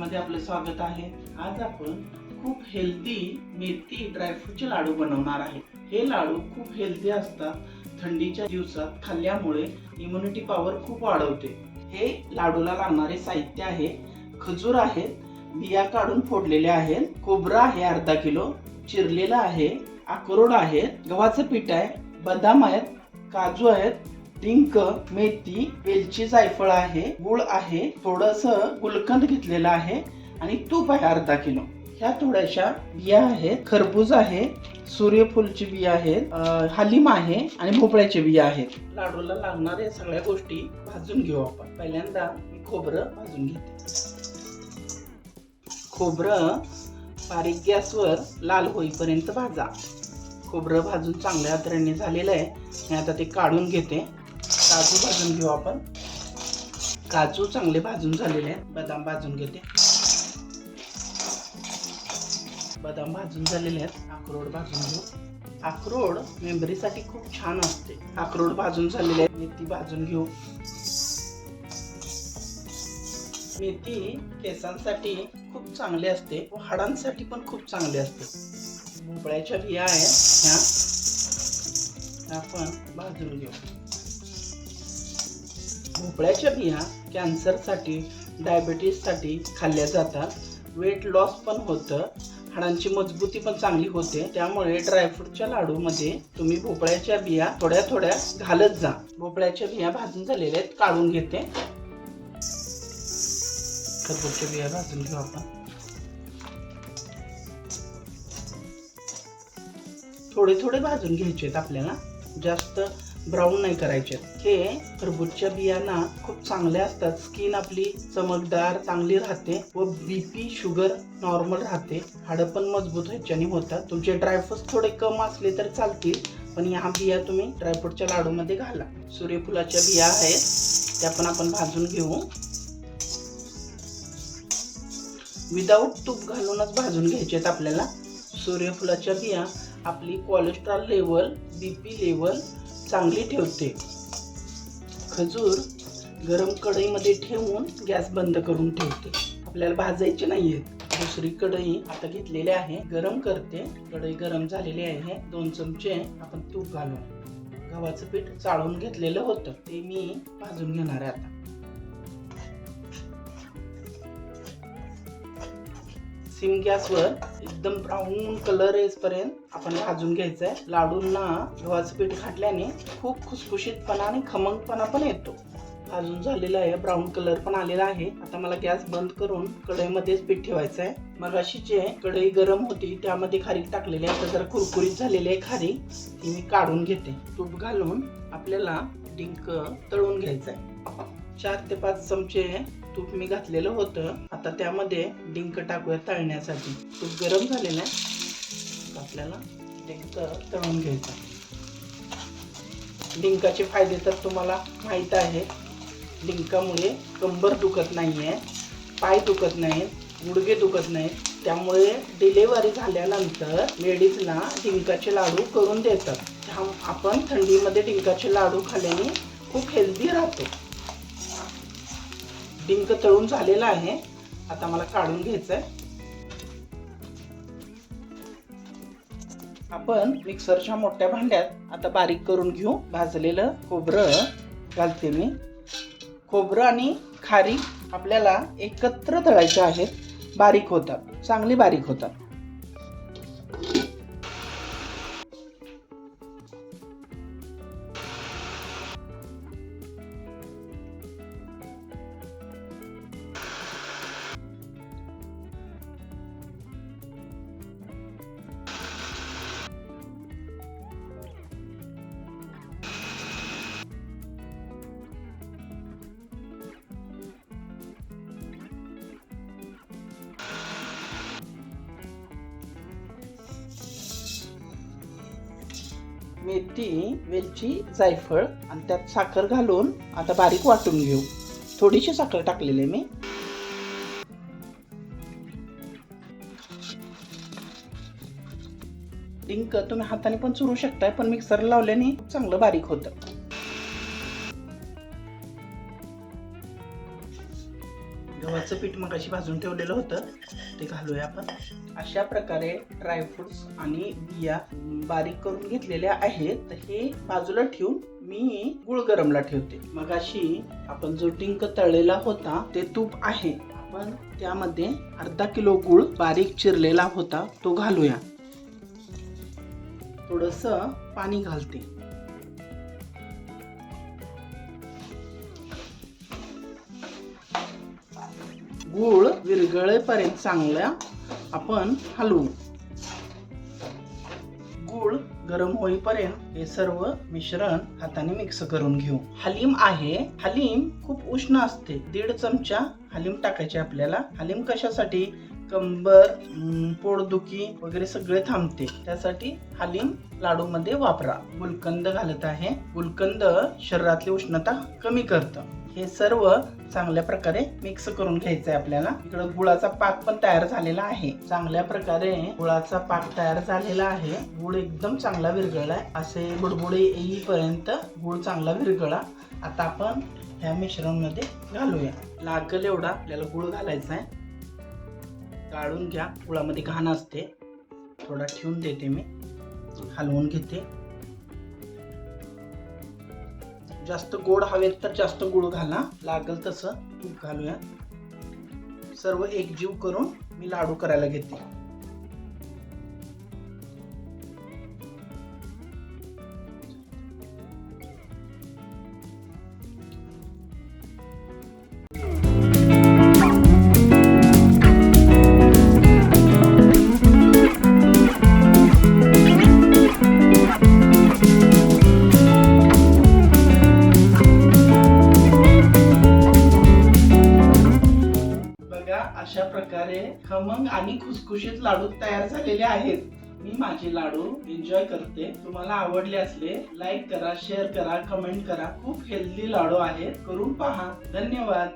मध्ये आपलं स्वागत आहे. आज आपण खूप हेल्दी मेथी ड्रायफ्रूटचे लाडू बनवणार आहे. हे लाडू खूप हेल्दी असतात. थंडीच्या दिवसात खाल्ल्यामुळे इम्युनिटी पॉवर खूप वाढवते. हे लाडूला लागणारे साहित्य आहे. खजूर आहेत बिया काढून फोडलेले आहेत. खोबरं आहे अर्धा किलो चिरलेलं आहे अक्रोड आहे गव्हाचं पीठ आहे बदाम आहेत काजू आहेत डिंक मेथी वेलची जायफळ आहे गुळ आहे थोडस गुलकंद घेतलेलं आहे आणि तूप आहे अर्धा किलो. ह्या थोड्याशा बिया आहेत खरबूज आहे सूर्यफूलची बिया आहेत हालिम आहे आणि भोपळ्याचे बिया आहेत. लाडूला लागणाऱ्या सगळ्या गोष्टी भाजून घेऊ आपण. पहिल्यांदा मी खोबरं भाजून घेते. खोबरं बारीक गॅसवर लाल होईपर्यंत भाजा. खोबरं भाजून चांगल्या तऱ्हेने झालेलं आहे. मी आता ते काढून घेते. काजू भाजून घेऊ आपण. काजू चांगले भाजून झालेले आहेत. बदाम भाजून घेते. बदाम भाजून झालेले आहेत. अक्रोड भाजून घेऊ. अक्रोड मेमरीसाठी खूप छान असते. अक्रोड भाजून झालेले आहेत. मेथी भाजून घेऊ. मेथी केसांसाठी खूप चांगली असते. व हाडांसाठी पण खूप चांगली असते. भोपळ्याच्या बिया आहेत. ह्या ह्या आपण भाजून घेऊ. भोपळ्याच्या बिया कॅन्सरसाठी डायबेटीजसाठी खाल्ल्या जातात. वेट लॉस पण होतं. हाडांची मजबूती पण चांगली होते. त्यामुळे ड्रायफ्रूटच्या लाडूमध्ये तुम्ही भोपळ्याच्या बिया थोड्या थोड्या घालत जा. भोपळ्याच्या बिया भाजून झालेल्या आहेत काढून घेते. खरबूजच्या बिया भाजून घेऊ आपण. थोडे थोडे भाजून घ्यायचे आहेत आपल्याला. जास्त ब्राऊन नाही करायचे. हे खरबूजच्या बियांना खूप चांगल्या असतात. स्किन आपली चमकदार चांगली राहते व बीपी शुगर नॉर्मल राहते. हाडं पण मजबूत ह्याच्याने होतात. तुमचे ड्रायफ्रूट्स थोडे कम असले तर चालतील पण ह्या बिया तुम्ही ड्रायफ्रूटच्या लाडूमध्ये घाला. सूर्यफुलाच्या बिया आहेत त्या पण आपण भाजून घेऊ. विदाऊट तूप घालूनच भाजून घ्यायचे आपल्याला. सूर्यफुलाच्या बिया आपली cholesterol level B P level चांगली ठेवते. खजूर गरम कढईमध्ये ठेवून गॅस बंद करून ठेवते. आपल्याला भाजायचे नाही आहेत दुसरी कढई आता घेतलेली आहे. गरम करते. कढई गरम झालेली आहे. दोन चमचे आपण तूप घालून. गव्हाचं पीठ चाळून घेतलेलं होतं. ते मी भाजून घेणार आहे आता. सिम गॅसवर एकदम ब्राऊन कलर येईपर्यंत आपण भाजून घ्यायचं आहे लाडूंना गव्हाचं पीठ घातल्याने खूप खुसखुशीतपणा आणि खमंगपणा पण येतो. भाजून झालेला आहे ब्राऊन कलर पण आलेला आहे. आता मला गॅस बंद करून कढईमध्येच पीठ ठेवायचं आहे मग अशी जे कढई गरम होती त्यामध्ये खारीक टाकलेली आहे. आता जरा कुरकुरीत झालेली आहे खारी ती मी काढून घेते. तूप घालून आपल्याला डिंक तळून घ्यायचं आहे चार ते पाच चमचे तूप मी घातलेलं होतं. आता त्यामध्ये डिंक टाकूया तळण्यासाठी. तूप गरम झालेलं आहे आपल्याला डिंक तळून घ्यायचा डिंकाचे फायदे तर तुम्हाला माहीत आहे. डिंकामुळे कंबर दुखत नाही आहे पाय दुखत नाहीत गुडघे दुखत नाहीत. त्यामुळे डिलेवरी झाल्यानंतर लेडीजला डिंकाचे लाडू करून देतात. आपण थंडीमध्ये डिंकाचे लाडू खाल्ल्याने खूप हेल्दी राहतो. डिंक तळून झालेला आहे. आता मला काढून घ्यायचं आहे आपण मिक्सरच्या मोठ्या भांड्यात आता बारीक करून घेऊ. भाजलेलं खोबरं घालते मी. खोबरं आणि खारी आपल्याला एकत्र तळायचे आहेत बारीक होतात. चांगली बारीक होतात. मेथी वेलची जायफळ आणि त्यात साखर घालून आता बारीक वाटून घेऊ. थोडीशी साखर टाकलेली आहे मी. डिंक तुम्ही हाताने पण चुरू शकताय पण मिक्सर लावल्याने चांगलं बारीक होतं. गव्हाचं पीठ मग अशी भाजून ठेवलेलं होतं. ते घालूया आपण. अशा प्रकारे ड्रायफ्रुट्स आणि बिया बारीक करून घेतलेल्या आहेत. तर हे बाजूला ठेवून मी गुळ गरमला ठेवते. मग अशी आपण जो टिंक तळलेला होता ते तूप आहे. आपण त्यामध्ये अर्धा किलो गुळ बारीक चिरलेला होता तो घालूया. थोडस पाणी घालते. गूळ विरघळेपर्यंत चांगल्या आपण हलवू. गूळ गरम होईपर्यंत हे सर्व मिश्रण हाताने मिक्स करून घेऊ. हलीम आहे. हलीम खूप उष्ण असते. दीड चमचा हलीम टाकायचे आपल्याला. हलीम कशासाठी? कंबर पोटदुखी वगैरे सगळे थांबते. त्यासाठी हलीम लाडू मध्ये वापरा. गुलकंद घालत आहे. गुलकंद शरीरातली उष्णता कमी करतं. हे सर्व चांगल्या प्रकारे मिक्स करून घ्यायचं आहे आपल्याला. इकडं गुळाचा पाक पण तयार झालेला आहे. चांगल्या प्रकारे गुळाचा पाक तयार झालेला आहे. गुळ एकदम चांगला विरघळलाय असे बुडबुडे येईपर्यंत गुळ चांगला विरघळा. आता आपण ह्या मिश्रणमध्ये घालूया. लागल एवढा आपल्याला गुळ घालायचा आहे. गाळून घ्या. गुळामध्ये घाण असते. थोडा ठेवून देते मी. हलवून घेते. जास्त गोड हवेत तर जास्त गुळ घाला. लागल तसं तूप घालूया. सर्व एकजीव करून मी लाडू करायला घेते. खुसखुशीत लाडू तयार झालेले आहेत. मी माझे लाडू एन्जॉय करते. तुम्हाला आवडले असले लाईक करा शेअर करा कमेंट करा. खूप हेल्दी लाडू आहेत. करून पहा. धन्यवाद.